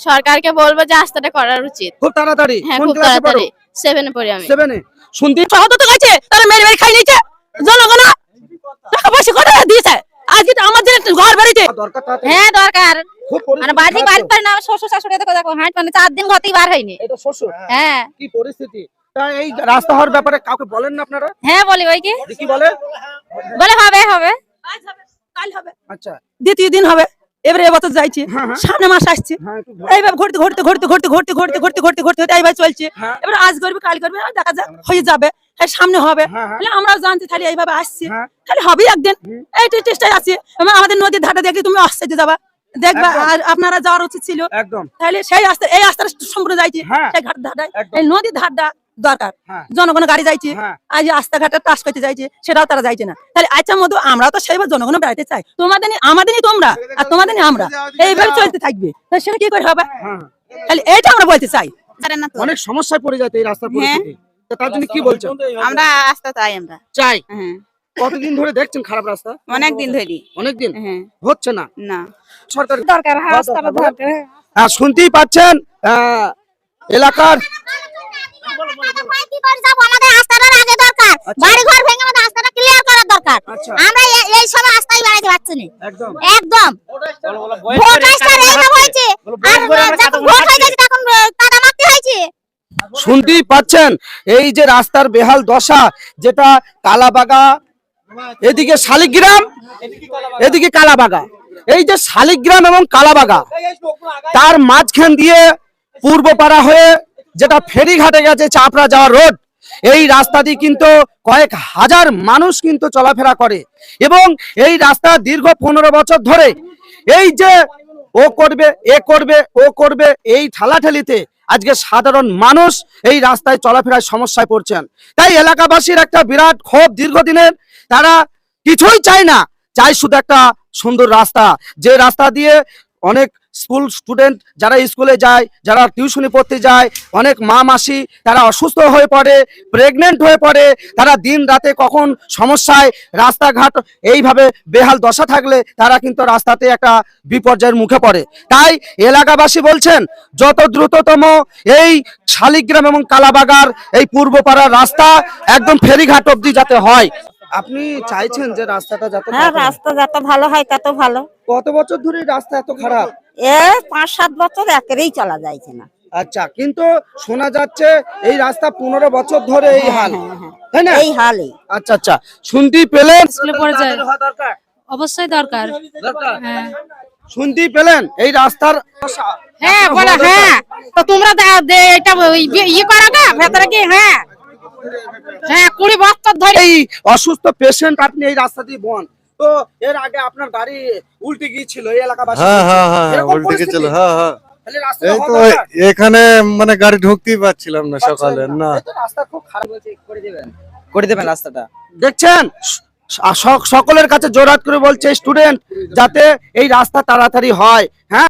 সরকারকে বলব যে রাস্তাটা করার উচিত। খুব তাড়াতাড়ি। হ্যাঁ খুব তাড়াতাড়ি। সেভেনে পড়ি আমি। সেভেনে শুনতে তো গেছে তারা মেরে মেরে খাই নিয়েছে। জনগণ টাকা পয়সা কত দিয়েছে? আজকে তো আমার জন্য ঘর বাড়িতে। হ্যাঁ দরকার। মানে বাড়ি বাড়ি তো। পারে না শ্বশুর শাশুড়ি দেখো দেখো হাঁট মানে চার দিন ঘর থেকে বার হয়নি। এটা শ্বশুর? হ্যাঁ। কি পরিস্থিতি? তা এই রাস্তা হওয়ার ব্যাপারে কাউকে বলেন না আপনারা? হ্যাঁ বলি ওই কি? কি বলে? বলে হবে হবে। কাল হবে। আচ্ছা। দ্বিতীয় দিন হবে। এবারে এবছর যাইছে হ্যাঁ, হ্যাঁ। সামনে মাস আসছে হ্যাঁ। এইভাবে ঘুরতে ঘুরতে ঘুরতে ঘুরতে ঘুরতে ঘুরতে ঘুরতে ঘুরতে ঘুরতে ঘুরতে এইভাবে চলছে। এবার আজ করবে কাল করবে দেখা যাক হয়ে যাবে সামনে হবে। তাহলে আমরাও জানছি তাহলে এইভাবে আসছে। তাহলে হবে একদিন এইটাই চেষ্টায় আছে আমাদের নদীর ধারে দেখলে তুমি আসতে যাবা দেখবা আর আপনারা যাওয়ার উচিত ছিল একদম তাহলে সেই রাস্তা এই রাস্তাটা সম্পূর্ণ যাইছে। সেই ঘাট একদম। এই নদীর ধারটা দরকার। হ্যাঁ। জনগণ গাড়ি যাইছে হ্যাঁ। আজ রাস্তাঘাটে টাস করতে যাইছে সেটাও তারা যাইছে না। তাহলে আচ্ছা মধু আমরা তো সেইভাবে জনগণ বেড়াতে চাই। তোমাদের আমাদেরই তোমরা আর তোমাদের আমরা। এইভাবে চলতে থাকবে। তাহলে সেটা কি করে হবে? হ্যাঁ। তাহলে এইটা আমরা বলতে চাই। জানেন না তো। অনেক সমস্যায় পড়ে যাচ্ছে এই রাস্তার তার জন্য কি বলছেন আমরা আসতে চাই আমরা। চাই? হ্যাঁ। কতদিন ধরে দেখছেন খারাপ রাস্তা? অনেক দিন ধরি অনেকদিন? হ্যাঁ। হচ্ছে না? না। সরকার দরকার হ্যাঁ শুনতেই পাচ্ছেন আহ, এলাকার আমাদের রাস্তাটার আগে দরকার। বাড়ি ঘর ভেঙে আমাদের রাস্তাটা ক্লিয়ার করার দরকার। আমরা এই সময় রাস্তায় বেড়াতে পারছি না। একদম। একদম। ভোট আসছে আর হয়েছে আর যখন ভোট হয়ে গেছে তখন কাদা মারতে হয়েছে? শুনতেই পাচ্ছেন এই যে রাস্তার বেহাল দশা যেটা কালাবাগা এদিকে শালিগ্রাম এদিকে কালাবাগা। এই যে শালিগ্রাম এবং কালাবাগা তার মাঝখান দিয়ে পূর্বপাড়া হয়ে যেটা ফেরিঘাটে গেছে চাপড়া যাওয়ার রোড। এই রাস্তা দিয়ে কিন্তু কয়েক হাজার মানুষ কিন্তু চলাফেরা করে এবং এই রাস্তা দীর্ঘ পনেরো বছর ধরে এই যে ও করবে, এ করবে, ও করবে, এই ঠেলাঠেলিতে আজকে সাধারণ মানুষ এই রাস্তায় চলাফেরায় সমস্যায় পড়ছেন। তাই এলাকাবাসীর একটা বিরাট ক্ষোভ দীর্ঘদিনের। তারা কিছুই চায় না চাই শুধু একটা সুন্দর রাস্তা। যে রাস্তা দিয়ে অনেক স্কুল স্টুডেন্ট যারা স্কুলে যায় যারা টিউশনি পড়তে যায় অনেক মা মাসি তারা অসুস্থ হয়ে পড়ে প্রেগনেন্ট হয়ে পড়ে তারা দিন রাতে কখন সমস্যায় রাস্তাঘাট এইভাবে বেহাল দশা থাকলে তারা কিন্তু রাস্তাতে একটা বিপর্যয়ের মুখে পড়ে। তাই এলাকাবাসী বলছেন যত দ্রুততম এই শালিগ্রাম এবং কালাবাগার এই পূর্বপাড়ার রাস্তা একদম ফেরিঘাট অব্দি যাতে হয়। আপনি চাইছেন যে রাস্তাটা যাতে হ্যাঁ রাস্তা যত ভালো হয় তত ভালো। কত বছর ধরে রাস্তা এত খারাপ? এ পাঁচ সাত বছর একেবারেই চলা যাইছে না আচ্ছা কিন্তু শোনা যাচ্ছে এই রাস্তা পনেরো বছর ধরে এই হাল। তাই না? এই হালই। আচ্ছা আচ্ছা। শুনতেই পেলেন? অবশ্যই দরকার। দরকার? হ্যাঁ। শুনতেই পেলেন? এই রাস্তার হ্যাঁ বলে হ্যাঁ। তো তোমরা এটা বি- করো না ভেতরে কি হ্যাঁ। হ্যাঁ কুড়ি বছর ধরে এই অসুস্থ পেশেন্ট আপনি এই রাস্তা দিয়ে বন। তো এর আগে আপনার গাড়ি উল্টে গিয়েছিল এই এলাকাবাসী হ্যাঁ হ্যাঁ হ্যাঁ উল্টে? হ্যাঁ হ্যাঁ। এই তো এখানে মানে গাড়ি ঢুকতেই পারছিলাম না সকালে না। রাস্তা খুব খারাপ করে দেবেন। রাস্তাটা। দেখছেন? সকলের কাছে জোরাত করে বলছে স্টুডেন্ট যাতে এই রাস্তা তাড়াতাড়ি হয়। হ্যাঁ?